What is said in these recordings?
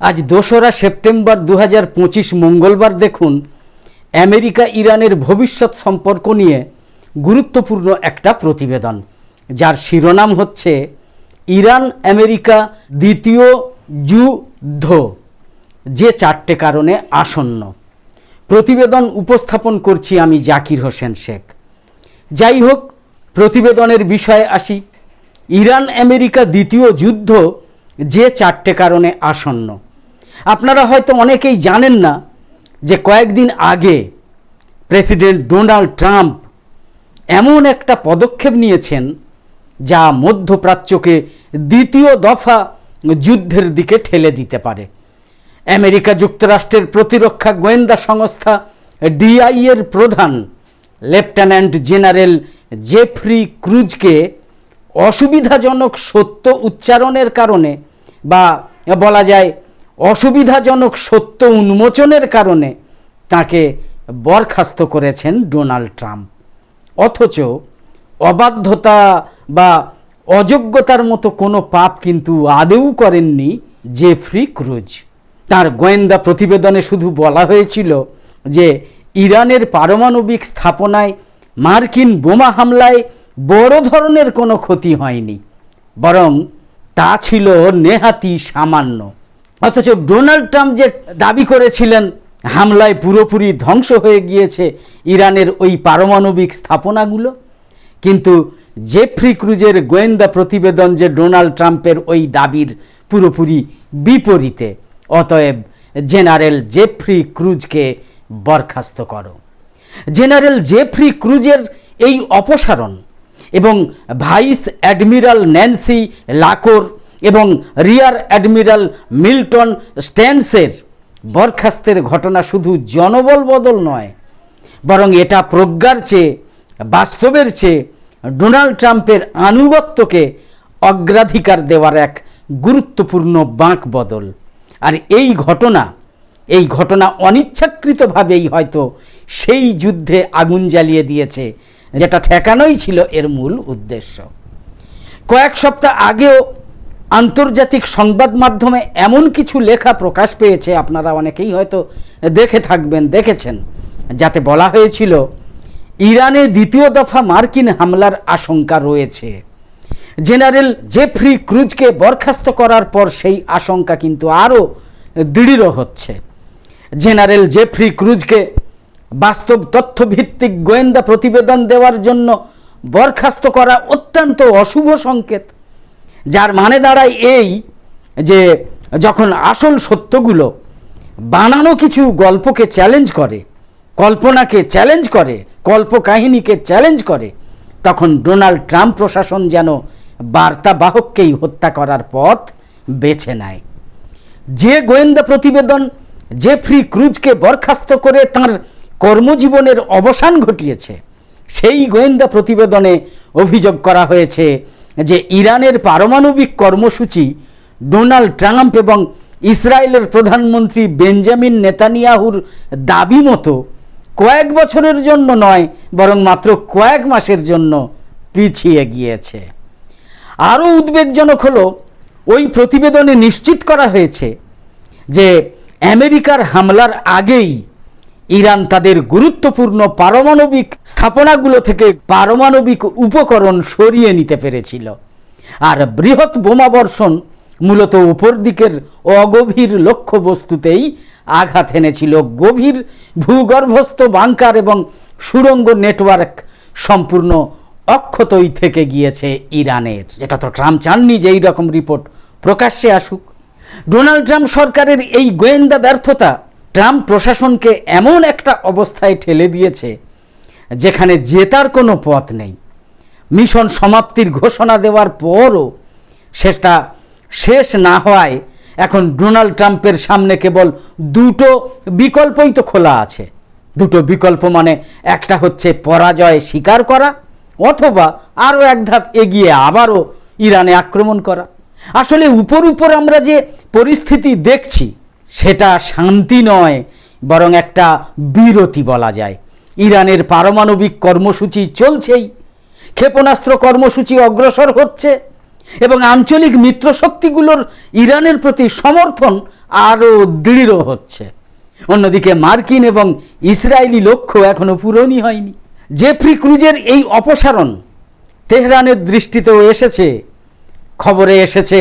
আজ দোসরা সেপ্টেম্বর দু হাজার পঁচিশ মঙ্গলবার দেখুন, আমেরিকা ইরানের ভবিষ্যৎ সম্পর্ক নিয়ে গুরুত্বপূর্ণ একটা প্রতিবেদন, যার শিরোনাম হচ্ছে, ইরান আমেরিকা দ্বিতীয় যুদ্ধ, যে চারটে কারণে আসন্ন। প্রতিবেদন উপস্থাপন করছি আমি জাকির হোসেন শেখ। যাই হোক, প্রতিবেদনের বিষয়ে আসি। ইরান আমেরিকা দ্বিতীয় যুদ্ধ, যে চারটে কারণে আসন্ন। আপনারা হয়তো অনেকেই জানেন না যে কয়েকদিন আগে প্রেসিডেন্ট ডোনাল্ড ট্রাম্প এমন একটা পদক্ষেপ নিয়েছেন যা মধ্যপ্রাচ্যকে দ্বিতীয় দফা যুদ্ধের দিকে ঠেলে দিতে পারে। আমেরিকা যুক্তরাষ্ট্রের প্রতিরক্ষা গোয়েন্দা সংস্থা ডিআই এর প্রধান লেফটেন্যান্ট জেনারেল জেফ্রি ক্রুজকে অসুবিধাজনক সত্য উচ্চারণের কারণে বা বলা যায় অসুবিধাজনক সত্য উন্মোচনের কারণে তাকে বরখাস্ত করেছেন ডোনাল্ড ট্রাম্প। অথচ অবাধ্যতা বা অযোগ্যতার মতো কোনো পাপ কিন্তু আদৌ করেননি জেফ্রি ক্রুজ। তার গোয়েন্দা প্রতিবেদনে শুধু বলা হয়েছিল যে ইরানের পারমাণবিক স্থাপনায় মার্কিন বোমা হামলায় বড় ধরনের কোনো ক্ষতি হয়নি, বরং তা ছিল নেহাতি সামান্য। অথচ ডোনাল্ড ট্রাম্প যে দাবি করেছিলেন, হামলায় পুরোপুরি ধ্বংস হয়ে গিয়েছে ইরানের ওই পারমাণবিক স্থাপনাগুলো, কিন্তু জেফ্রি ক্রুজের গোয়েন্দা প্রতিবেদন যে ডোনাল্ড ট্রাম্পের ওই দাবির পুরোপুরি বিপরীতে, অতএব জেনারেল জেফ্রি ক্রুজকে বরখাস্ত করো। জেনারেল জেফ্রি ক্রুজের এই অপসারণ এবং ভাইস অ্যাডমিরাল ন্যান্সি লাকোর এবং রিয়ার অ্যাডমিরাল মিল্টন স্ট্যান্সের বরখাস্তের ঘটনা শুধু জনবল বদল নয়, বরং এটা প্রজ্ঞার চেয়ে, বাস্তবের চেয়ে ডোনাল্ড ট্রাম্পের আনুগত্যকে অগ্রাধিকার দেওয়ার এক গুরুত্বপূর্ণ বাঁক বদল। আর এই ঘটনা এই ঘটনা অনিচ্ছাকৃতভাবেই হয়তো সেই যুদ্ধে আগুন জ্বালিয়ে দিয়েছে, যেটা ঠেকানোই ছিল এর মূল উদ্দেশ্য। কয়েক সপ্তাহ আগেও আন্তর্জাতিক সংবাদ মাধ্যমে এমন কিছু লেখা প্রকাশ পেয়েছে, আপনারা অনেকেই হয়তো দেখে থাকবেন, দেখেছেন। যাতে বলা হয়েছিল, ইরানে দ্বিতীয় দফা মার্কিন হামলার আশঙ্কা রয়েছে। জেনারেল জেফ্রি ক্রুজকে বরখাস্ত করার পর সেই আশঙ্কা কিন্তু আরও দৃঢ় হচ্ছে। জেনারেল জেফ্রি ক্রুজকে বাস্তব তথ্যভিত্তিক গোয়েন্দা প্রতিবেদন দেওয়ার জন্য বরখাস্ত করা অত্যন্ত অশুভ সংকেত। যার মানে দাঁড়ায় এই যে যখন আসল সত্যগুলো বানানো কিছু গল্পকে চ্যালেঞ্জ করে, কল্পনাকে চ্যালেঞ্জ করে, কল্পকাহিনীকে চ্যালেঞ্জ করে, তখন ডোনাল্ড ট্রাম্প প্রশাসন যেন বার্তাবাহককেই হত্যা করার পথ বেছে নেয়। যে গোয়েন্দা প্রতিবেদন জেফ্রি ক্রুজকে বরখাস্ত করে তার কর্মজীবনের অবসান ঘটিয়েছে, সেই গোয়েন্দা প্রতিবেদনে অভিযোগ করা হয়েছে যে ইরানের পারমাণবিক কর্মসূচি ডোনাল্ড ট্রাম্প এবং ইসরায়েলের প্রধানমন্ত্রী বেঞ্জামিন নেতানিয়াহুর দাবি মতো কয়েক বছরের জন্য নয়, বরং মাত্র কয়েক মাসের জন্য পিছিয়ে গিয়েছে। আরও উদ্বেগজনক হলো, ওই প্রতিবেদনে নিশ্চিত করা হয়েছে যে আমেরিকার হামলার আগেই ইরান তাদের গুরুত্বপূর্ণ পারমাণবিক স্থাপনাগুলো থেকে পারমাণবিক উপকরণ সরিয়ে নিতে পেরেছিল। আর বৃহৎ বোমাবর্ষণ মূলত উপর দিকের অগভীর লক্ষ্যবস্তুতেই আঘাত এনেছিল। গভীর ভূগর্ভস্থ বাংকার এবং সুড়ঙ্গ নেটওয়ার্ক সম্পূর্ণ অক্ষতই থেকে গিয়েছে ইরানের। যেটা তো ট্রাম্প চাননি যে এই রকম রিপোর্ট প্রকাশ্যে আসুক। ডোনাল্ড ট্রাম্প সরকারের এই গোয়েন্দা ব্যর্থতা ট্রাম্প প্রশাসনকে এমন একটা অবস্থায় ঠেলে দিয়েছে যেখানে জেতার কোনো পথ নেই। মিশন সমাপ্তির ঘোষণা দেওয়ার পরও সেটা শেষ না হওয়ায় এখন ডোনাল্ড ট্রাম্পের সামনে কেবল দুটো বিকল্পই তো খোলা আছে। দুটো বিকল্প মানে একটা হচ্ছে পরাজয় স্বীকার করা অথবা আরও এক ধাপ এগিয়ে আবারও ইরানে আক্রমণ করা। আসলে উপর উপর আমরা যে পরিস্থিতি দেখছি সেটা শান্তি নয়, বরং একটা বিরতি বলা যায়। ইরানের পারমাণবিক কর্মসূচি চলছেই। ক্ষেপণাস্ত্র কর্মসূচি অগ্রসর হচ্ছে এবং আঞ্চলিক মিত্রশক্তিগুলোর ইরানের প্রতি সমর্থন আরও দৃঢ় হচ্ছে। অন্যদিকে মার্কিন এবং ইসরায়েলি লক্ষ্য এখনও পূরণই হয়নি। জেফ্রি ক্রুজের এই অপসারণ তেহরানের দৃষ্টিতেও এসেছে। খবরে এসেছে,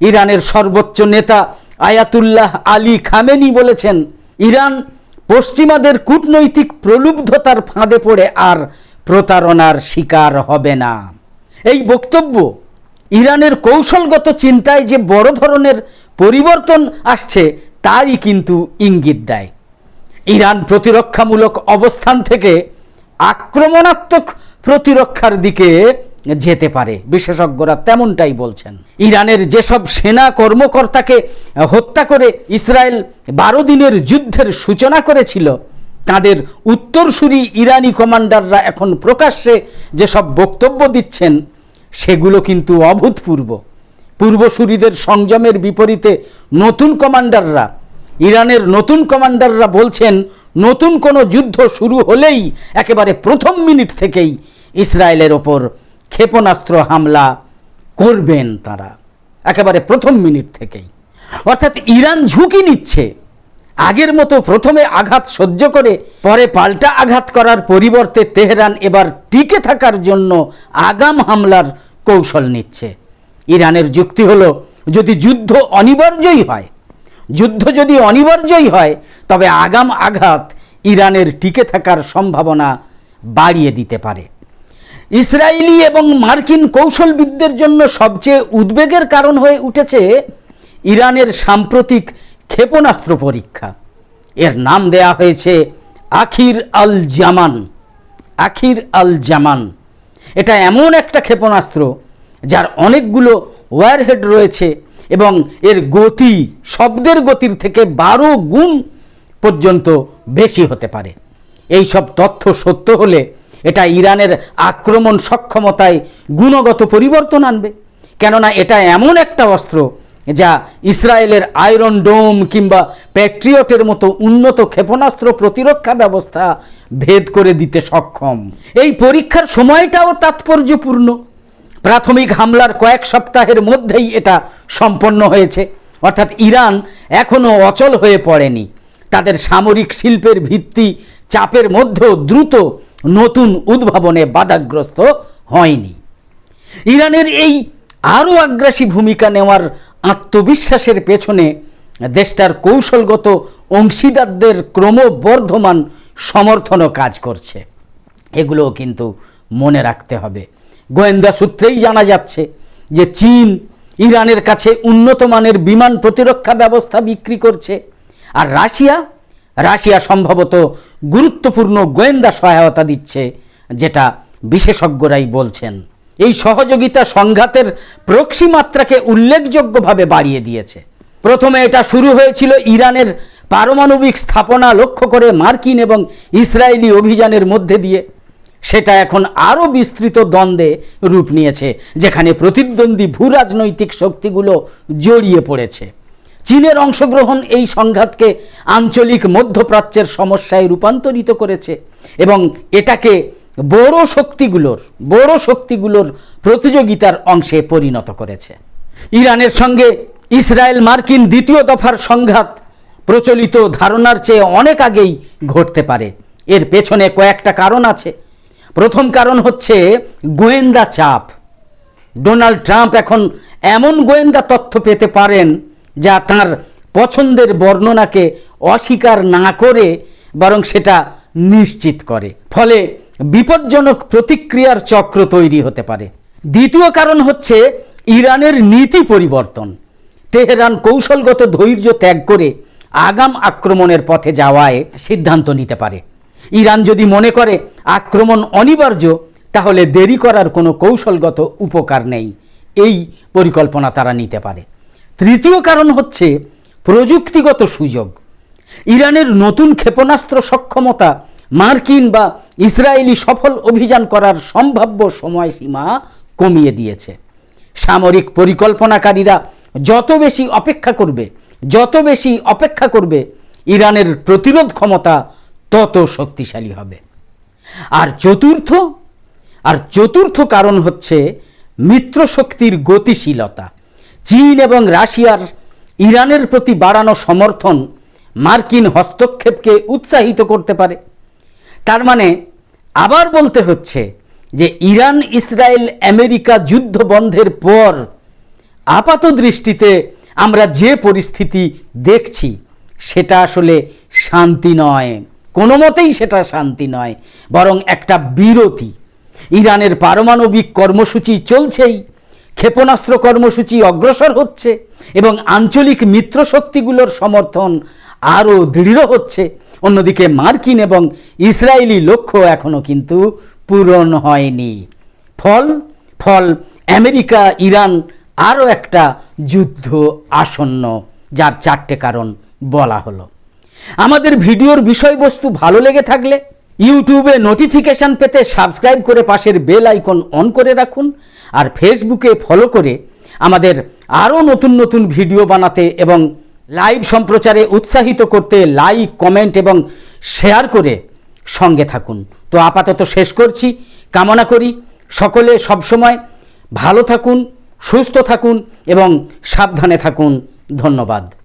ইরানের সর্বোচ্চ নেতা আয়াতুল্লাহ আলী খামেনি বলেছেন, ইরান পশ্চিমাদের কূটনৈতিক প্রলুব্ধতার ফাঁদে পড়ে আর প্রতারণার শিকার হবে না। এই বক্তব্য ইরানের কৌশলগত চিন্তায় যে বড় ধরনের পরিবর্তন আসছে, তারই কিন্তু ইঙ্গিত দেয়। ইরান প্রতিরক্ষামূলক অবস্থান থেকে আক্রমণাত্মক প্রতিরক্ষার দিকে যেতে পারে। বিশেষজ্ঞরা তেমনটাই বলছেন। ইরানের যেসব সেনা কর্মকর্তাকে হত্যা করে ইসরায়েল বারো দিনের যুদ্ধের সূচনা করেছিল, তাদের উত্তরসূরি ইরানি কমান্ডাররা এখন প্রকাশ্যে যেসব বক্তব্য দিচ্ছেন, সেগুলো কিন্তু অভূতপূর্ব। পূর্বসূরিদের সংযমের বিপরীতে নতুন কমান্ডাররা, ইরানের নতুন কমান্ডাররা বলছেন, নতুন কোনো যুদ্ধ শুরু হলেই একেবারে প্রথম মিনিট থেকেই ইসরায়েলের ওপর ক্ষেপণাস্ত্র হামলা করবেন তারা। একেবারে প্রথম মিনিট থেকেই। অর্থাৎ ইরান ঝুঁকি নিচ্ছে। আগের মতো প্রথমে আঘাত সহ্য করে, পরে পাল্টা আঘাত করার পরিবর্তে তেহরান এবার টিকে থাকার জন্য আগাম হামলার কৌশল নিচ্ছে। ইরানের যুক্তি হলো, যদি যুদ্ধ অনিবার্যই হয়, যুদ্ধ যদি অনিবার্যই হয়, তবে আগাম আঘাত ইরানের টিকে থাকার সম্ভাবনা বাড়িয়ে দিতে পারে। ইসরায়েলি এবং মার্কিন কৌশলবিদদের জন্য সবচেয়ে উদ্বেগের কারণ হয়ে উঠেছে ইরানের সাম্প্রতিক ক্ষেপণাস্ত্র পরীক্ষা। এর নাম দেয়া হয়েছে আখির আল জামান। আখির আল জামান। এটা এমন একটা ক্ষেপণাস্ত্র যার অনেকগুলো ওয়ারহেড রয়েছে এবং এর গতি শব্দের গতির থেকে বারো গুণ পর্যন্ত বেশি হতে পারে। এই সব তথ্য সত্য হলে এটা ইরানের আক্রমণ সক্ষমতায় গুণগত পরিবর্তন আনবে। কেননা এটা এমন একটা অস্ত্র যা ইসরায়েলের আয়রন ডোম কিংবা প্যাট্রিয়টের মতো উন্নত ক্ষেপণাস্ত্র প্রতিরক্ষা ব্যবস্থা ভেদ করে দিতে সক্ষম। এই পরীক্ষার সময়টাও তাৎপর্যপূর্ণ। প্রাথমিক হামলার কয়েক সপ্তাহের মধ্যেই এটা সম্পন্ন হয়েছে। অর্থাৎ ইরান এখনও অচল হয়ে পড়েনি। তাদের সামরিক শিল্পের ভিত্তি চাপের মধ্যেও দ্রুত নতুন উদ্ভাবনে বাধাগ্রস্ত হয়নি। ইরানের এই আরও আগ্রাসী ভূমিকা নেওয়ার আত্মবিশ্বাসের পেছনে দেশটার কৌশলগত অংশীদারদের ক্রমবর্ধমান সমর্থনও কাজ করছে। এগুলোও কিন্তু মনে রাখতে হবে। গোয়েন্দা সূত্রেই জানা যাচ্ছে যে চীন ইরানের কাছে উন্নত মানের বিমান প্রতিরক্ষা ব্যবস্থা বিক্রি করছে আর রাশিয়া রাশিয়া সম্ভবত গুরুত্বপূর্ণ গোয়েন্দা সহায়তা দিচ্ছে, যেটা বিশেষজ্ঞরাই বলছেন। এই সহযোগিতা সংঘাতের প্রক্সি মাত্রাকে উল্লেখযোগ্যভাবে বাড়িয়ে দিয়েছে। প্রথমে এটা শুরু হয়েছিল ইরানের পারমাণবিক স্থাপনা লক্ষ্য করে মার্কিন এবং ইসরায়েলি অভিযানের মধ্যে দিয়ে। সেটা এখন আরও বিস্তৃত দ্বন্দ্বে রূপ নিয়েছে, যেখানে প্রতিদ্বন্দ্বী ভূরাজনৈতিক শক্তিগুলো জড়িয়ে পড়েছে। চীনের অংশগ্রহণ এই সংঘাতকে আঞ্চলিক মধ্যপ্রাচ্যের সমস্যায় রূপান্তরিত করেছে এবং এটাকে বড় শক্তিগুলোর বড় শক্তিগুলোর প্রতিযোগিতার অংশে পরিণত করেছে। ইরানের সঙ্গে ইসরায়েল মার্কিন দ্বিতীয় দফার সংঘাত প্রচলিত ধারণার চেয়ে অনেক আগেই ঘটতে পারে। এর পেছনে কয়েকটা কারণ আছে। প্রথম কারণ হচ্ছে গোয়েন্দা চাপ। ডোনাল্ড ট্রাম্প এখন এমন গোয়েন্দা তথ্য পেতে পারেন যা তার পছন্দের বর্ণনাকে অস্বীকার না করে, বরং সেটা নিশ্চিত করে। ফলে বিপজ্জনক প্রতিক্রিয়ার চক্র তৈরি হতে পারে। দ্বিতীয় কারণ হচ্ছে ইরানের নীতি পরিবর্তন। তেহরান কৌশলগত ধৈর্য ত্যাগ করে আগাম আক্রমণের পথে যাওয়ায় সিদ্ধান্ত নিতে পারে। ইরান যদি মনে করে আক্রমণ অনিবার্য, তাহলে দেরি করার কোনো কৌশলগত উপকার নেই। এই পরিকল্পনা তারা নিতে পারে। তৃতীয় কারণ হচ্ছে প্রযুক্তিগত সুযোগ। ইরানের নতুন ক্ষেপণাস্ত্র সক্ষমতা মার্কিন বা ইসরায়েলি সফল অভিযান করার সম্ভাব্য সময়সীমা কমিয়ে দিয়েছে। সামরিক পরিকল্পনাকারীরা যত বেশি অপেক্ষা করবে, যত বেশি অপেক্ষা করবে, ইরানের প্রতিরোধ ক্ষমতা তত শক্তিশালী হবে। আর চতুর্থ আর চতুর্থ কারণ হচ্ছে মিত্রশক্তির গতিশীলতা। চীন এবং রাশিয়ার ইরানের প্রতি বাড়ানো সমর্থন মার্কিন হস্তক্ষেপকে উৎসাহিত করতে পারে। তার মানে আবার বলতে হচ্ছে যে ইরান, ইসরায়েল, আমেরিকা যুদ্ধ বন্ধের পর আপাত দৃষ্টিতে আমরা যে পরিস্থিতি দেখছি, সেটা আসলে শান্তি নয়। কোনো মতেই সেটা শান্তি নয়, বরং একটা বিরতি। ইরানের পারমাণবিক কর্মসূচি চলছেই। ক্ষেপণাস্ত্র কর্মসূচি অগ্রসর হচ্ছে এবং আঞ্চলিক মিত্রশক্তিগুলোর সমর্থন আরও দৃঢ় হচ্ছে। অন্যদিকে মার্কিন এবং ইসরায়েলি লক্ষ্য এখনও কিন্তু পূরণ হয়নি। ফল ফল, আমেরিকা, ইরান আরও একটা যুদ্ধ আসন্ন, যার চারটে কারণ বলা হলো। আমাদের ভিডিওর বিষয়বস্তু ভালো লেগে থাকলে ইউটিউবে নোটিফিকেশন পেতে সাবস্ক্রাইব করে পাশের বেল আইকন অন করে রাখুন আর ফেসবুকে ফলো করে আমাদের আরও নতুন নতুন ভিডিও বানাতে এবং লাইভ সম্প্রচারে উৎসাহিত করতে লাইক কমেন্ট এবং শেয়ার করে সঙ্গে থাকুন। তো আপাতত শেষ করছি। কামনা করি সকলে সবসময় ভালো থাকুন, সুস্থ থাকুন এবং সাবধানে থাকুন। ধন্যবাদ।